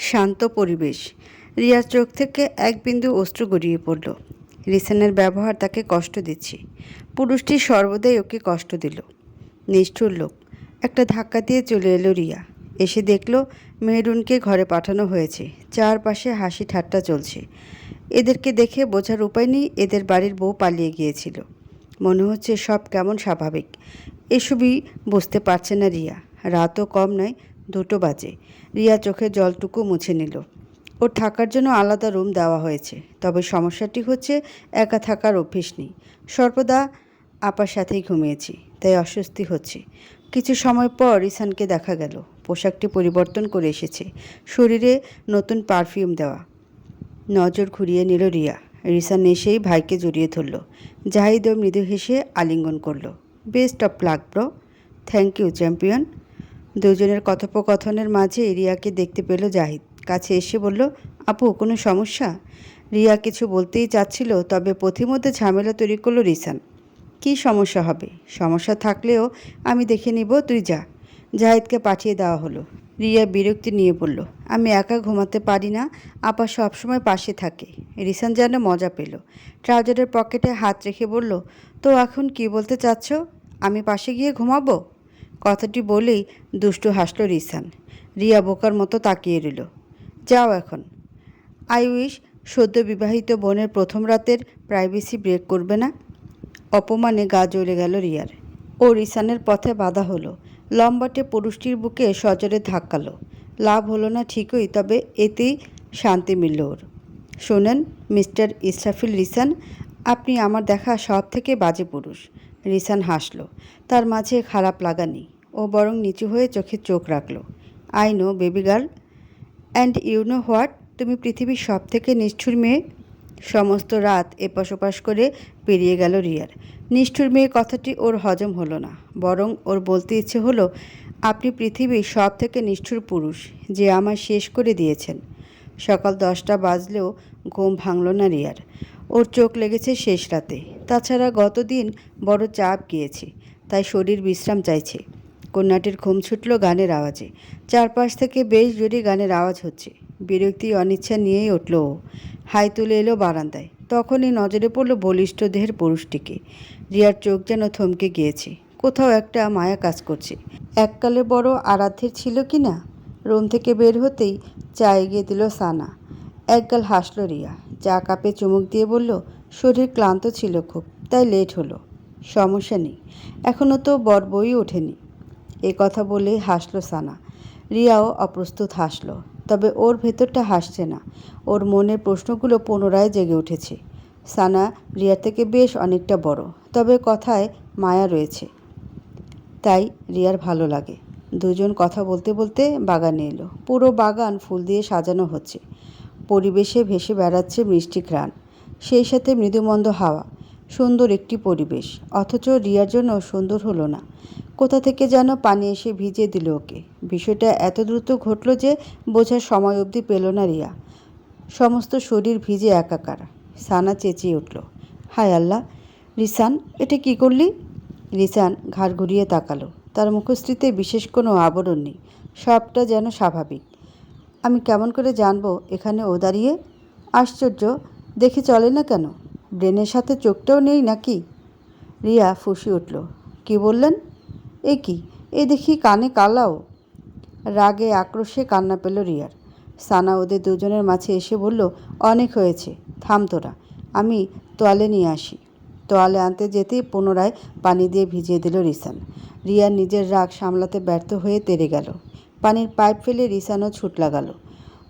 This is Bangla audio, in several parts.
শান্ত পরিবেশ। রিয়ার চোখ থেকে এক বিন্দু অস্ত্র গড়িয়ে পড়ল। রিসানের ব্যবহার তাকে কষ্ট দিচ্ছে। পুরুষটি সর্বদাই ওকে কষ্ট দিল। নিষ্ঠুর লোক। একটা ধাক্কা দিয়ে চলে এলো রিয়া। এসে দেখল মেহরুনকে ঘরে পাঠানো হয়েছে। চারপাশে হাসি ঠাট্টা চলছে। এদেরকে দেখে বোঝার উপায় নেই, এদের বাড়ির বউ পালিয়ে গিয়েছিল। মনে হচ্ছে সব কেমন স্বাভাবিক। এসবই বুঝতে পারছে না রিয়া। রাতও কম নয় দুটো বাজে। রিয়া চোখের জলটুকু মুছে নিল। ওর থাকার জন্য আলাদা রুম দেওয়া হয়েছে। তবে সমস্যাটি হচ্ছে একা থাকার অভ্যেস নেই। সর্বদা আপার সাথেই ঘুমিয়েছি, তাই অস্বস্তি হচ্ছে। কিছু সময় পর রিসানকে দেখা গেল। পোশাকটি পরিবর্তন করে এসেছে। শরীরে নতুন পারফিউম দেওয়া। নজর ঘুরিয়ে নিল রিয়া। রিসান এসেই ভাইকে জড়িয়ে ধরল। জাহিদও মৃদু হেসে আলিঙ্গন করল। Best of luck bro. Thank you champion. দুজনের কথোপকথনের মাঝে রিয়াকে দেখতে পেল জাহিদ। কাছে এসে বলল, আপু, কোনো সমস্যা? রিয়া কিছু বলতেই চাচ্ছিল, তবে পথিমধ্যে ঝামেলা তৈরি করল রিসান। কী সমস্যা হবে? সমস্যা থাকলেও আমি দেখে নিব, তুই যা। জাহিদকে পাঠিয়ে দেওয়া হলো। রিয়া বিরক্তি নিয়ে বলল, আমি একা ঘুমাতে পারি না, আপা সবসময় পাশে থাকে। রিসান যেন মজা পেল। ট্রাউজারের পকেটে হাত রেখে বলল, তো এখন কি বলতে চাচ্ছ? আমি পাশে গিয়ে ঘুমাবো? কথাটি বলেই দুষ্টু হাসল রিসান। রিয়া বোকার মতো তাকিয়ে রইল। যাও এখন। আই উইশ সদ্য বিবাহিত বোনের প্রথম রাতের প্রাইভেসি ব্রেক করবে না? অপমানে গা জ্বলে গেল রিয়ার। ও রিসানের পথে বাধা হলো। লম্বাটে পুরুষটির বুকে সজরে ধাক্কালো। লাভ হলো না ঠিকই, তবে এতেই শান্তি মিলল ওর। শোনেন, মিস্টার ইসরাফিল রিসান, আপনি আমার দেখা সব থেকে বাজে পুরুষ। রিসান হাসলো। তার মাঝে খারাপ লাগা নেই। ও বরং নিচু হয়ে চোখে চোখ রাখল। I know, baby girl. And you know what? তুমি পৃথিবীর সব থেকে নিষ্ঠুর মেয়ে? সমস্ত রাত এপাশ ওপাশ করে পেরিয়ে গেল রিয়ার। নিষ্ঠুর মেয়ে কথাটি ওর হজম হলো না। বরং ওর বলতে ইচ্ছে হলো, আপনি পৃথিবীর সব থেকে নিষ্ঠুর পুরুষ যে আমার শেষ করে দিয়েছেন। সকাল দশটা বাজলেও ঘুম ভাঙল না রিয়ার। ওর চোখ লেগেছে শেষ রাতে। তাছাড়া গতদিন বড় চাপ গিয়েছে, তাই শরীর বিশ্রাম চাইছে। কন্যাটির ঘুম ছুটল গানের আওয়াজে। চারপাশ থেকে বেশ জোরে গানের আওয়াজ হচ্ছে। বিরক্তি, অনিচ্ছা নিয়েই উঠল ও হাই তুলে এলো বারান্দায়। তখনই নজরে পড়ল বলিষ্ঠ দেহের পুরুষটিকে। রিয়ার চোখ যেন থমকে গিয়েছে। কোথাও একটা মায়া কাজ করছে। এককালে বড় আরাধ্যের ছিল কি না? রুম থেকে বের হতেই চা এগিয়ে দিল সানা। একগাল হাসল রিয়া। চা কাপে চুমুক দিয়ে বলল, শরীর ক্লান্ত ছিল খুব, তাই লেট হলো। সমস্যা নেই। এখনও তো বর বই ওঠেনি। এ কথা বলে হাসলো সানা। রিয়াও অপ্রস্তুত হাসলো, তবে ওর ভেতরটা হাসছে না। ওর মনের প্রশ্নগুলো পুনরায় জেগে উঠেছে। সানা রিয়ার থেকে বেশ অনেকটা বড়, তবে কথায় মায়া রয়েছে। তাই রিয়ার ভালো লাগে। দুজন কথা বলতে বলতে বাগানে এলো। পুরো বাগান ফুল দিয়ে সাজানো হচ্ছে। পরিবেশে ভেসে বেড়াচ্ছে মিষ্টি ঘ্রাণ। সেই সাথে মৃদুমন্দ হাওয়া। সুন্দর একটি পরিবেশ। অথচ রিয়ার জন্য সুন্দর হলো না। কোথা থেকে যেন পানি এসে ভিজে দিল ওকে। বিষয়টা এত দ্রুত ঘটল যে বোঝার সময় অবধি পেল না রিয়া। সমস্ত শরীর ভিজে একাকার। সানা চেঁচিয়ে উঠল, হায় আল্লাহ, রিসান, এটা কি করলি? রিসান ঘাড় ঘুরিয়ে তাকালো। তার মুখশ্রীতে বিশেষ কোনো আবরণ নেই। সবটা যেন স্বাভাবিক। আমি কেমন করে জানব এখানে ও দাঁড়িয়ে? আশ্চর্য, দেখে চলে না কেন? ব্রেনের সাথে চোখটাও নেই নাকি? রিয়া ফুসি উঠল। কি বললেন? এ কি? এ দেখি কানে কালাও রাগে আক্রোশে কান্না পেল রিয়ার। সানা ওদের দুজনের মাঝে এসে বলল, অনেক হয়েছে, থাম তোরা, আমি তোয়ালে নিয়ে আসি। তোয়ালে আনতে যেতেই পুনরায় পানি দিয়ে ভিজিয়ে দিল রিসান। রিয়া নিজের রাগ সামলাতে ব্যর্থ হয়ে তেরে গেল। পানির পাইপ ফেলে রিসানও ছুট লাগালো।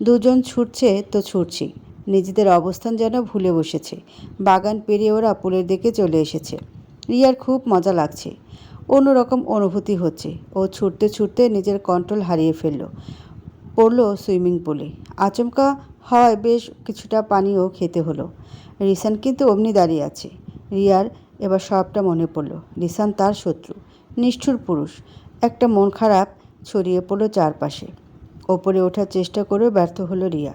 দুজন ছুটছে তো ছুটছি। নিজেদের অবস্থান যেন ভুলে বসেছে। বাগান পেরিয়ে ওরা পুলের দিকে চলে এসেছে। রিয়ার খুব মজা লাগছে। অন্যরকম অনুভূতি হচ্ছে। ও ছুটতে ছুটতে নিজের কন্ট্রোল হারিয়ে ফেলল। পড়ল সুইমিং পুলে। আচমকা হওয়ায় বেশ কিছুটা পানিও খেতে হলো। রিসান কিন্তু অমনি দাঁড়িয়ে আছে। রিয়ার এবার সবটা মনে পড়ল। রিসান তার শত্রু। নিষ্ঠুর পুরুষ। একটা মন খারাপ ছড়িয়ে পড়ল চারপাশে। ওপরে ওঠার চেষ্টা করেও ব্যর্থ হলো রিয়া।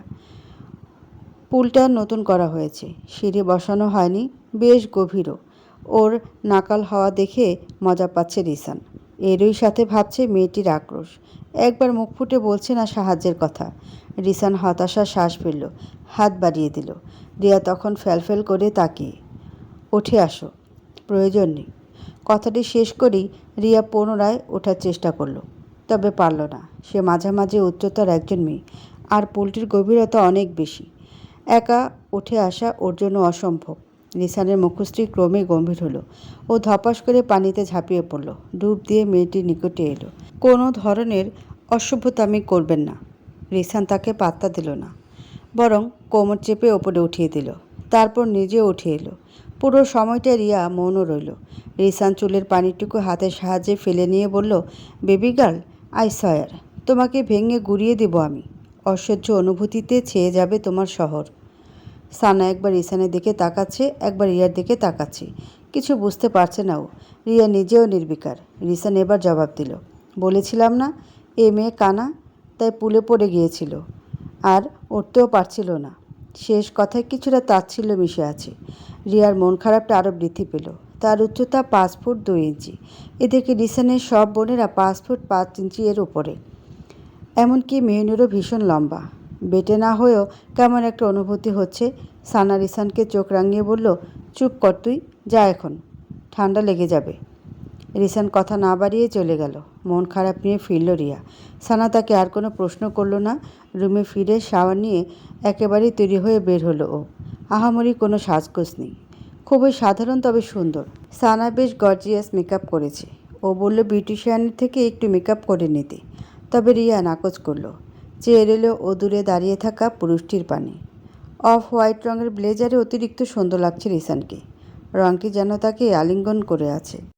পুলটা নতুন করা হয়েছে। সিঁড়ি বসানো হয়নি। বেশ গভীরও। ওর নাকাল হওয়া দেখে মজা পাচ্ছে রিসান। এরই সাথে ভাবছে মেয়েটির আক্রোশ। একবার মুখ ফুটে বলছে না সাহায্যের কথা। রিসান হতাশার শ্বাস ফেলল। হাত বাড়িয়ে দিল। রিয়া তখন ফ্যালফেল করে তাকিয়ে। উঠে আসো। প্রয়োজন নেই। কথাটি শেষ করেই রিয়া পুনরায় ওঠার চেষ্টা করল। তবে পারল না। সে মাঝামাঝি উচ্চতার একজন মেয়ে। আর পুলটির গভীরতা অনেক বেশি। একা উঠে আসা ওর জন্য অসম্ভব। নিসানের মুখশ্রী ক্রমে গম্ভীর হলো। ও ধপাস করে পানিতে ঝাঁপিয়ে পড়ল। ডুব দিয়ে মেয়েটির নিকটে এলো। কোনো ধরনের অসভ্যতামি করবেন না। রিসান তাকে পাত্তা দিল না। বরং কোমর চেপে ওপরে উঠিয়ে দিল। তারপর নিজে উঠে এলো। পুরো সময়টা রিয়া মৌন রইল। রিসান চুলের পানিটুকু হাতের সাহায্যে ফেলে নিয়ে বলল, বেবি গার্ল আই সয়ার, তোমাকে ভেঙে গুড়িয়ে দেব আমি। অসহ্য অনুভূতিতে ছেয়ে যাবে তোমার শহর। সানা একবার রিসানের দিকে তাকাচ্ছে, একবার রিয়ার দিকে তাকাচ্ছে। কিছু বুঝতে পারছে না ও। রিয়া নিজেও নির্বিকার। রিসান এবার জবাব দিল, বলেছিলাম না, এ মেয়ে কানা, তাই পুলে পড়ে গিয়েছিল। আর উঠতেও পারছিল না। শেষ কথায় কিছুটা তাচ্ছিল্য মিশে আছে। রিয়ার মন খারাপটা আরও বৃদ্ধি পেল। তার উচ্চতা পাঁচ ফুট দুই ইঞ্চি। এদিকে রিসানের সব বোনেরা পাঁচ ফুট পাঁচ ইঞ্চি এর উপরে। এমনকি মেহনুরও ভীষণ লম্বা। বেটে না হয়েও কেমন একটা অনুভূতি হচ্ছে, সানা রিসানকে চোখ রাঙিয়ে বলল, চুপ কর তুই, যা এখন, ঠান্ডা লেগে যাবে। রিসান কথা না বাড়িয়ে চলে গেল। মন খারাপ নিয়ে ফিরল রিয়া। সানা তাকে আর কোনো প্রশ্ন করল না। রুমে ফিরে শাওয়ার নিয়ে একেবারেই তৈরি হয়ে বের হলো ও। আহামরি কোনো সাজগোজ নেই। খুবই সাধারণ তবে সুন্দর। সানা বেশ গর্জিয়াস মেকআপ করেছে। ও বলল বিউটিশিয়ানের থেকে একটু মেকআপ করে নিতে। তবে রিয়া নাকচ করল। চেয়ে এলো ও দূরে দাঁড়িয়ে থাকা পুরুষটির পানে। অফ হোয়াইট রঙের ব্লেজারে অতিরিক্ত সুন্দর লাগছে রিসানকে। রঙটি যেন তাকে আলিঙ্গন করে আছে।